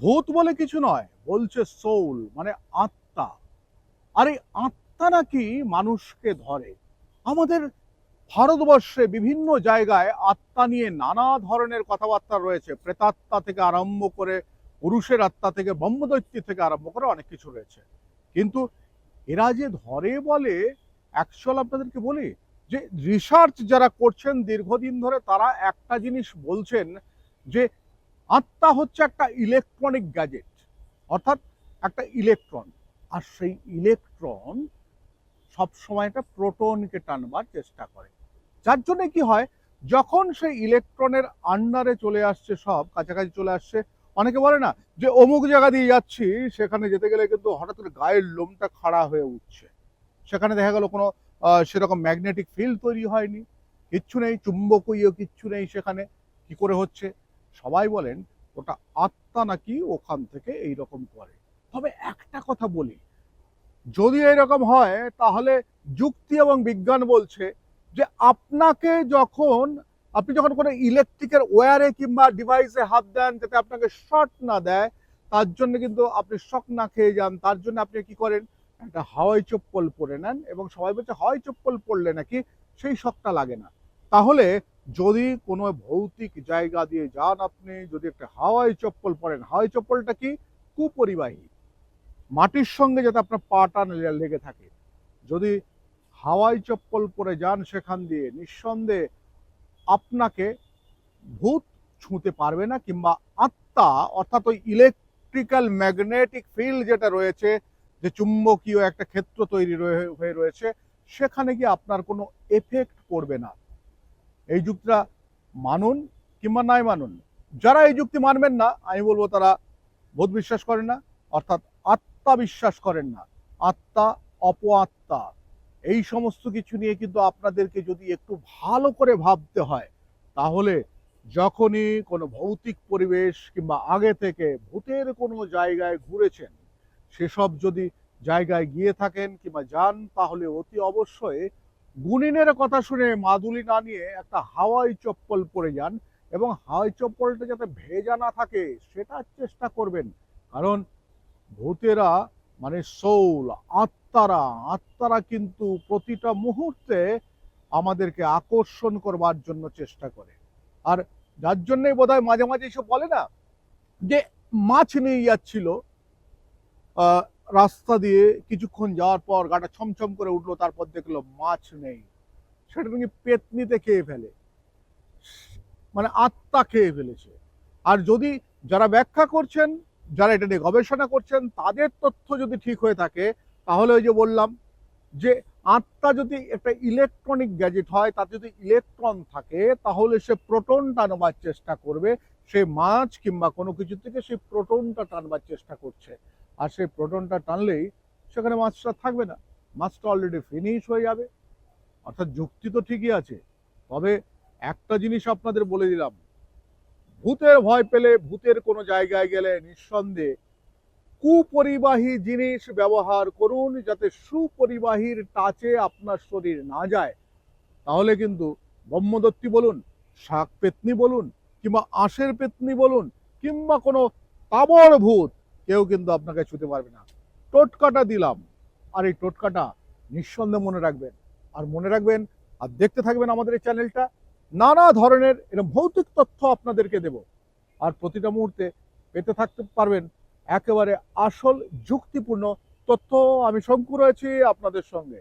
ভূত বলে কিছু নয়, বলছে সোল মানে আত্মা। আর এই আত্মা নাকি মানুষকে ধরে? আমাদের ভারতবর্ষে বিভিন্ন জায়গায় আত্মা নিয়ে নানা ধরনের কথাবার্তা রয়েছে। প্রেতাত্মা থেকে আরম্ভ করে পুরুষের আত্মা থেকে ব্রহ্মদৈত্যী থেকে আরম্ভ করে অনেক কিছু রয়েছে। কিন্তু এরা যে ধরে বলে অ্যাকচুয়াল আপনাদেরকে বলি যে রিসার্চ যারা করছেন দীর্ঘদিন ধরে, তারা একটা জিনিস বলছেন যে আত্মা হচ্ছে একটা ইলেকট্রনিক গ্যাজেট অর্থাৎ একটা ইলেকট্রন আর সেই ইলেকট্রন সবসময় একটা প্রোটনকে টানবার চেষ্টা করে। যার জন্য কি হয়, যখন সেই ইলেকট্রনের আন্ডারে চলে আসছে সব, কাছাকাছি চলে আসছে, অনেকে বলে না যে অমুক জায়গা দিয়ে যাচ্ছি, সেখানে যেতে গেলে কিন্তু হঠাৎ করে গায়ের লোমটা খাড়া হয়ে উঠছে। সেখানে দেখা গেল কোনো সেরকম ম্যাগনেটিক ফিল্ড তৈরি হয়নি। কিচ্ছু নেই, চুম্বকীয় কিচ্ছু নেই সেখানে। কি করে হচ্ছে? সবাই বলেন ওটা আত্মা নাকি ওখান থেকে এই রকম করে। তবে একটা কথা বলি, যদি এরকম হয়, তাহলে যুক্তি এবং বিজ্ঞান বলছে যে আপনাকে যখন, আপনি যখন কোনো ইলেকট্রিকের ওয়্যারে কিংবা ডিভাইসে হাত দেন যাতে আপনাকে শর্ট না দেয়, তার জন্য কিন্তু আপনি শক না খেয়ে যান, তার জন্য আপনি কি করেন, একটা হাওয়াই চপ্পল পরে নেন এবং সবাই বলছে হাওয়াই চপ্পল পরলে নাকি সেই শকটা লাগে না। তাহলে যদি কোনো ভৌতিক জায়গা দিয়ে যান আপনি, যদি একটা হাওয়াই চপ্পল পরেন, হাওয়াই চপ্পলটা কি? কুপরিবাহী। মাটির সঙ্গে যাতে আপনার পাটা লেগে থাকে। যদি হাওয়াই চপ্পল পরে যান সেখান দিয়ে, নিঃসন্দেহে আপনাকে ভূত ছুঁতে পারবে না কিংবা আত্মা, অর্থাৎ ওই ইলেকট্রিক্যাল ম্যাগনেটিক ফিল্ড যেটা রয়েছে, যে চুম্বকীয় একটা ক্ষেত্র তৈরি হয়ে রয়েছে, সেখানে গিয়ে আপনার কোনো এফেক্ট পড়বে না। এই যুক্তিটা মানুন কিংবা নাই মানুন, যারা এই যুক্তি মানবেন না, আমি বলব তারা বোধ বিশ্বাস করেন না, অর্থাৎ আত্মা বিশ্বাস করেন না, আত্মা অপ আত্মা এই সমস্ত কিছু নিয়ে কিন্তু আপনাদেরকে যদি একটু ভালো করে ভাবতে হয়, তাহলে যখনই কোনো ভৌতিক পরিবেশ কিংবা আগে থেকে ভূতের কোনো জায়গায় ঘুরেছেন, সেসব যদি জায়গায় গিয়ে থাকেন কিংবা যান, তাহলে অতি অবশ্যই গুণিনের কথা শুনে মাদুলি না নিয়ে একটা হাওয়াই চপ্পল পরে যান এবং হাওয়াই চপ্পলটা যাতে ভেজা না থাকে, সেটার চেষ্টা করবেন। কারণ ভূতেরা মানে সৌল, আত্মারা আত্মারা কিন্তু প্রতিটা মুহূর্তে আমাদেরকে আকর্ষণ করবার জন্য চেষ্টা করে। আর যার জন্যই বোধ মাঝে মাঝে এসব বলে না, যে মাছ নিয়ে যাচ্ছিল রাস্তা দিয়ে কিছুক্ষণ যাওয়ার পর গাটা ছমছম করে উঠল, তারপর দেখল মাছ নেই। সেটা নাকি পেতনিতে খেয়ে ফেলে। মানে আত্মা খেয়ে ফেলেছে। আর যদি যারা ব্যাখ্যা করছেন, যারা এটা নিয়ে গবেষণা করছেন, তাদের তথ্য যদি ঠিক হয়ে থাকে, তাহলে ওই যে বললাম যে আত্মা যদি একটা ইলেকট্রনিক গ্যাজেট হয়, তাতে যদি ইলেকট্রন থাকে, তাহলে সে প্রোটনটা নেবার চেষ্টা করবে। সে মাছ কিংবা কোনো কিছু থেকে সেই প্রোটনটা টানবার চেষ্টা করছে। আর সেই প্রোটনটা টানলেই সেখানে মাছটা থাকবে না। মাছটা অলরেডি ফিনিশ হয়ে যাবে। অর্থাৎ যুক্তি তো ঠিকই আছে। তবে একটা জিনিস আপনাদের বলে দিলাম। ভূতের ভয় পেলে ভূতের কোনো জায়গায় গেলে নিঃসন্দেহে কুপরিবাহী জিনিস ব্যবহার করুন যাতে সুপরিবাহীর টাচে আপনার শরীর না যায়। তাহলে কিন্তু ব্রহ্মদত্তি বলুন শাক পেতনি বলুন, কিংবা আঁশের পেতনি বলুন, কিংবা কোনো তাবর ভূত কেউ কিন্তু আপনাকে ছুতে পারবে না। টোটকাটা দিলাম। আর এই টোটকাটা নিঃসন্দেহে মনে রাখবেন। আর মনে রাখবেন, আর দেখতে থাকবেন আমাদের এই চ্যানেলটা। নানা ধরনের এরকম ভৌতিক তথ্য আপনাদেরকে দেব। আর প্রতিটা মুহূর্তে পেতে থাকতে পারবেন একেবারে আসল, যুক্তিপূর্ণ তথ্য আমি শঙ্কু রয়েছি আপনাদের সঙ্গে।